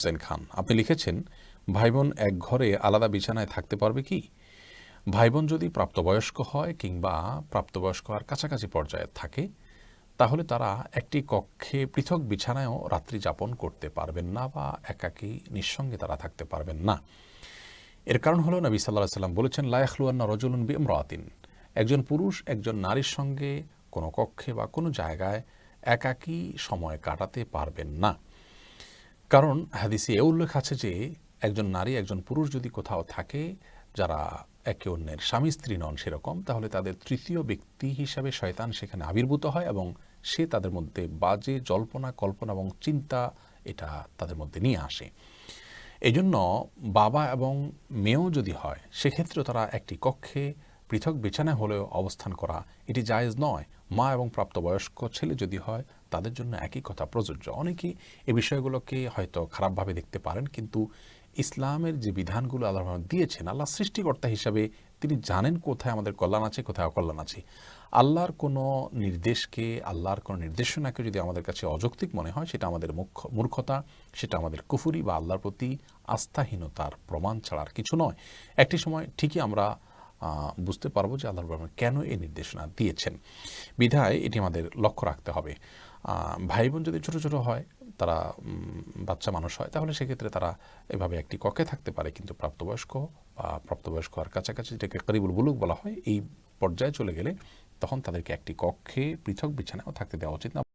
হোসেন খান। আপনি লিখেছেন ভাই বোন এক ঘরে আলাদা বিছানায় থাকতে পারবে কি? ভাই বোন যদি প্রাপ্তবয়স্ক হয় কিংবা প্রাপ্তবয়স্ক আর কাছাকাছি পর্যায়ে থাকে, তাহলে তারা একটি কক্ষে পৃথক বিছানায়ও রাত্রি যাপন করতে পারবেন না বা একাকী নিঃসঙ্গে তারা থাকতে পারবেন না। এর কারণ হলো নবী সাল্লাহ সাল্লাম বলেছেন লায়াখলুয়ান্না রজুলুন বি ইমরাতিন একজন পুরুষ, একজন নারীর সঙ্গে কোনো কক্ষে বা কোনো জায়গায় একাকী সময় কাটাতে পারবেন না। কারণ হাদিসে এ উল্লেখ আছে যে, একজন নারী, একজন পুরুষ যদি কোথাও থাকে, যারা একে অন্যের স্বামী, স্ত্রী নন সেরকম, তাহলে তাদের তৃতীয় ব্যক্তি হিসাবে শয়তান সেখানে আবির্ভূত হয় এবং সে তাদের মধ্যে বাজে জল্পনা, কল্পনা এবং চিন্তা এটা তাদের মধ্যে নিয়ে আসে। এই জন্য বাবা এবং মেয়েও যদি হয়, সেক্ষেত্রেও তারা একটি কক্ষে পৃথক বিছানায় হলেও অবস্থান করা এটি জায়েজ নয়। মা এবং প্রাপ্তবয়স্ক ছেলে যদি হয় তাদের জন্য একই কথা। প্রযোজ্য। অনেকেই এই বিষয়গুলোকে হয়তো খারাপভাবে দেখতে পারেন, কিন্তু ইসলামের যে বিধানগুলো আল্লাহ দিয়েছেন, আল্লাহ সৃষ্টিকর্তা হিসাবে তিনি জানেন কোথায় আমাদের কল্যাণ আছে, কোথায় অকল্যাণ আছে। আল্লাহর কোনো নির্দেশকে, আল্লাহর কোনো নির্দেশনাকে যদি আমাদের কাছে অযৌক্তিক মনে হয়, সেটা আমাদের মুখ্য মূর্খতা, সেটা আমাদের কুফুরি বা আল্লাহর প্রতি আস্থাহীনতার প্রমাণ ছাড়ার কিছু নয়। একটি সময় ঠিকই আমরা বুঝতে পারব যে আল্লাহর কেন এই নির্দেশনা দিয়েছেন। বিধায় এটি আমাদের লক্ষ্য রাখতে হবে। ভাই বোন যদি ছোট ছোট হয়, তারা বাচ্চা মানুষ হয়, তাহলে সেক্ষেত্রে তারা এভাবে একটি কক্ষে থাকতে পারে। কিন্তু প্রাপ্তবয়স্ক বা প্রাপ্তবয়স্ক আর কাছাকাছি যেটাকে করিবুল বুলুক বলা হয়, এই পর্যায়ে চলে গেলে তখন তাদেরকে একটি কক্ষে পৃথক বিছানাও থাকতে দেওয়া উচিত না।